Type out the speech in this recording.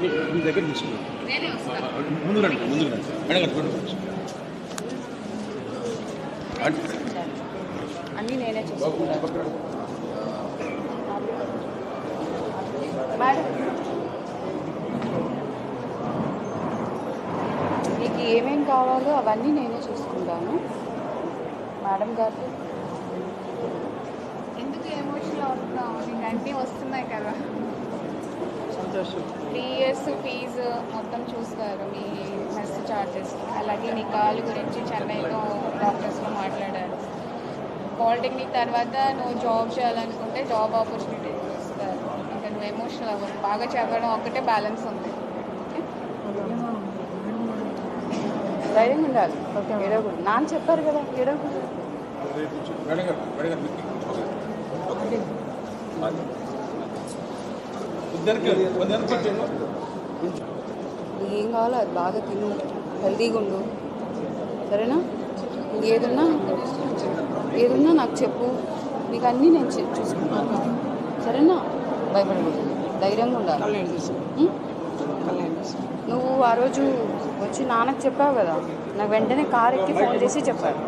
మీ- దగ్గర తీసుకున్నాం నేనే వస్తాను ముందు రండి ముందు రండి. మేడం గారు అన్నీ నేనే బాబు చూసుకుంటాను పక్కన మేడం నీకు ఏమేం కావాలో అవన్నీ నేనే చూసుకుంటాను. మేడం గారు? ఎందుకు ఎమోషనల్ అవుతున్నావు? నీకు అన్నీ వస్తున్నాయి కదా. సంతోషం. త్రీ ఇయర్స్ ఫీజు మొత్తం చూస్తారు మీ మెస్ చార్జెస్ అలాగే నీ కాలు గురించి చెన్నైలో డాక్టర్స్తో మాట్లాడారు. పాలిటెక్నిక్ తర్వాత నువ్వు జాబ్ చేయాలనుకుంటే జాబ్ ఆపర్చునిటీ చూస్తారు ఇంకా నువ్వు ఎమోషనల్ అవ్వదు బాగా చదవడం ఒక్కటే బ్యాలెన్స్ ఉంది. ధైర్యంగా ఉండాలి. ఏడవకూడదు. నాన్న చెప్పారు కదా ఏడవకూడదు. ఏం కావాలో అది బాగా తిను. హెల్తీగా ఉండు. సరేనా? ఏదున్నా ఏదున్నా నాకు చెప్పు. నీకు అన్నీ నేను చూసుకుంటాను. సరేనా? భయపడకూడదు. ధైర్యంగా ఉండాలి? నువ్వు ఆ రోజు వచ్చి నాన్నకు చెప్పావు కదా? నాకు వెంటనే కార్ ఎక్కి ఫోన్ చేసి చెప్పాడు